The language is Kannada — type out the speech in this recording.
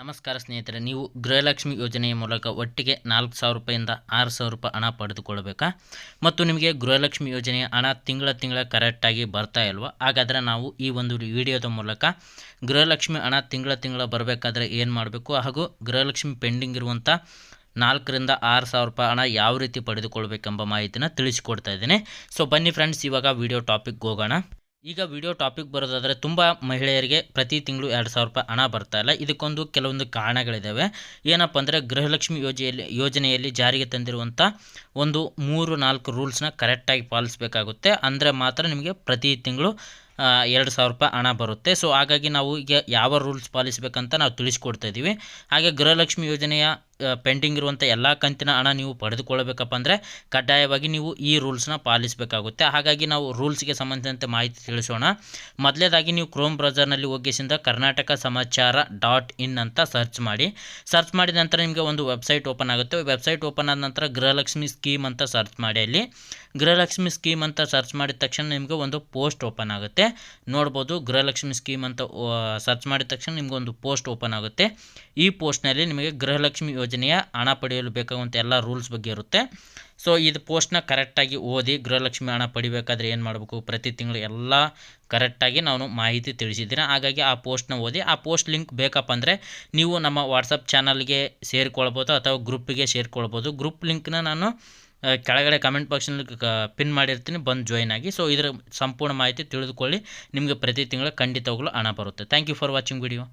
ನಮಸ್ಕಾರ ಸ್ನೇಹಿತರೆ, ನೀವು ಗೃಹಲಕ್ಷ್ಮಿ ಯೋಜನೆಯ ಮೂಲಕ ಒಟ್ಟಿಗೆ ನಾಲ್ಕು ಸಾವಿರ ರೂಪಾಯಿಂದ ಆರು ಸಾವಿರ ರೂಪಾಯಿ ಹಣ ಪಡೆದುಕೊಳ್ಬೇಕಾ ಮತ್ತು ನಿಮಗೆ ಗೃಹಲಕ್ಷ್ಮಿ ಯೋಜನೆಯ ಹಣ ತಿಂಗಳ ತಿಂಗಳ ಕರೆಕ್ಟಾಗಿ ಬರ್ತಾ ಇಲ್ವಾ? ಹಾಗಾದರೆ ನಾವು ಈ ಒಂದು ವಿಡಿಯೋದ ಮೂಲಕ ಗೃಹಲಕ್ಷ್ಮಿ ಹಣ ತಿಂಗಳ ತಿಂಗಳ ಬರಬೇಕಾದ್ರೆ ಏನು ಮಾಡಬೇಕು? ಹಾಗೂ ಗೃಹಲಕ್ಷ್ಮಿ ಪೆಂಡಿಂಗ್ ಇರುವಂಥ ನಾಲ್ಕರಿಂದ ಆರು ಸಾವಿರ ರೂಪಾಯಿ ಹಣ ಯಾವ ರೀತಿ ಪಡೆದುಕೊಳ್ಬೇಕೆಂಬ ಮಾಹಿತಿನ ತಿಳಿಸಿಕೊಡ್ತಾ ಇದ್ದೀನಿ. ಸೊ ಬನ್ನಿ ಫ್ರೆಂಡ್ಸ್ ಇವಾಗ ವಿಡಿಯೋ ಟಾಪಿಕ್ಗೆ ಹೋಗೋಣ. ಈಗ ವಿಡಿಯೋ ಟಾಪಿಕ್ ಬರೋದಾದರೆ ತುಂಬ ಮಹಿಳೆಯರಿಗೆ ಪ್ರತಿ ತಿಂಗಳು ಎರಡು ಸಾವಿರ ರೂಪಾಯಿ ಹಣ ಬರ್ತಾ ಇಲ್ಲ. ಇದಕ್ಕೊಂದು ಕೆಲವೊಂದು ಕಾರಣಗಳಿದ್ದಾವೆ ಏನಪ್ಪ ಅಂದರೆ ಗೃಹಲಕ್ಷ್ಮಿ ಯೋಜನೆಯಲ್ಲಿ ಯೋಜನೆಯಲ್ಲಿ ಜಾರಿಗೆ ತಂದಿರುವಂಥ ಒಂದು ಮೂರು ನಾಲ್ಕು ರೂಲ್ಸ್ನ ಕರೆಕ್ಟಾಗಿ ಪಾಲಿಸಬೇಕಾಗುತ್ತೆ. ಅಂದರೆ ಮಾತ್ರ ನಿಮಗೆ ಪ್ರತಿ ತಿಂಗಳು ಎರಡು ಸಾವಿರ ರೂಪಾಯಿ ಹಣ ಬರುತ್ತೆ. ಸೊ ಹಾಗಾಗಿ ನಾವು ಈಗ ಯಾವ ರೂಲ್ಸ್ ಪಾಲಿಸಬೇಕಂತ ನಾವು ತಿಳಿಸ್ಕೊಡ್ತಾ ಇದ್ದೀವಿ ಹಾಗೆ ಗೃಹಲಕ್ಷ್ಮಿ ಯೋಜನೆಯ ಪೆಂಡಿಂಗ್ ಇರುವಂಥ ಎಲ್ಲ ಕಂತಿನ ಹಣ ನೀವು ಪಡೆದುಕೊಳ್ಳಬೇಕಪ್ಪ ಅಂದರೆ ಕಡ್ಡಾಯವಾಗಿ ನೀವು ಈ ರೂಲ್ಸ್ನ ಪಾಲಿಸಬೇಕಾಗುತ್ತೆ. ಹಾಗಾಗಿ ನಾವು ರೂಲ್ಸ್ಗೆ ಸಂಬಂಧಿಸಿದಂತೆ ಮಾಹಿತಿ ತಿಳಿಸೋಣ. ಮೊದಲೇದಾಗಿ ನೀವು ಕ್ರೋಮ್ ಬ್ರೌಸರ್ನಲ್ಲಿ ಹೋಗಿಸಿಂದ ಕರ್ನಾಟಕ ಸಮಾಚಾರ ಡಾಟ್ ಇನ್ ಅಂತ ಸರ್ಚ್ ಮಾಡಿ. ಸರ್ಚ್ ಮಾಡಿದ ನಂತರ ನಿಮಗೆ ಒಂದು ವೆಬ್ಸೈಟ್ ಓಪನ್ ಆಗುತ್ತೆ. ವೆಬ್ಸೈಟ್ ಓಪನ್ ಆದ ನಂತರ ಗೃಹಲಕ್ಷ್ಮಿ ಸ್ಕೀಮ್ ಅಂತ ಸರ್ಚ್ ಮಾಡಿ ಅಲ್ಲಿ. ಗೃಹಲಕ್ಷ್ಮಿ ಸ್ಕೀಮ್ ಅಂತ ಸರ್ಚ್ ಮಾಡಿದ ತಕ್ಷಣ ನಿಮಗೆ ಒಂದು ಪೋಸ್ಟ್ ಓಪನ್ ಆಗುತ್ತೆ. ನೋಡ್ಬೋದು ಗೃಹಲಕ್ಷ್ಮಿ ಸ್ಕೀಮ್ ಅಂತ ಸರ್ಚ್ ಮಾಡಿದ ತಕ್ಷಣ ನಿಮಗೆ ಒಂದು ಪೋಸ್ಟ್ ಓಪನ್ ಆಗುತ್ತೆ. ಈ ಪೋಸ್ಟ್ನಲ್ಲಿ ನಿಮಗೆ ಗೃಹಲಕ್ಷ್ಮಿ ಯೋಜನೆಯ ಹಣ ಪಡೆಯಲು ಬೇಕಾಗುವಂಥ ಎಲ್ಲ ರೂಲ್ಸ್ ಬಗ್ಗೆ ಇರುತ್ತೆ. ಸೊ ಇದು ಪೋಸ್ಟ್ನ ಕರೆಕ್ಟಾಗಿ ಓದಿ ಗೃಹಲಕ್ಷ್ಮಿ ಹಣ ಪಡಿಬೇಕಾದ್ರೆ ಏನು ಮಾಡಬೇಕು? ಪ್ರತಿ ತಿಂಗಳು ಎಲ್ಲ ಕರೆಕ್ಟಾಗಿ ನಾನು ಮಾಹಿತಿ ತಿಳಿಸಿದ್ದೀನಿ. ಹಾಗಾಗಿ ಆ ಪೋಸ್ಟ್ನ ಓದಿ, ಆ ಪೋಸ್ಟ್ ಲಿಂಕ್ ಬೇಕಪ್ಪ ಅಂದರೆ ನೀವು ನಮ್ಮ ವಾಟ್ಸಪ್ ಚಾನಲ್ಗೆ ಸೇರಿಕೊಳ್ಬೋದು ಅಥವಾ ಗ್ರೂಪಿಗೆ ಸೇರಿಕೊಳ್ಬೋದು. ಗ್ರೂಪ್ ಲಿಂಕ್ನ ನಾನು ಕೆಳಗಡೆ ಕಮೆಂಟ್ ಬಾಕ್ಸ್ನಲ್ಲಿ ಪಿನ್ ಮಾಡಿರ್ತೀನಿ. ಬಂದು ಜಾಯ್ನ್ ಆಗಿ. ಸೊ ಇದರ ಸಂಪೂರ್ಣ ಮಾಹಿತಿ ತಿಳಿದುಕೊಳ್ಳಿ. ನಿಮಗೆ ಪ್ರತಿ ತಿಂಗಳು ಖಂಡಿತವಾಗಲೂ ಹಣ ಬರುತ್ತೆ. Thank you for watching video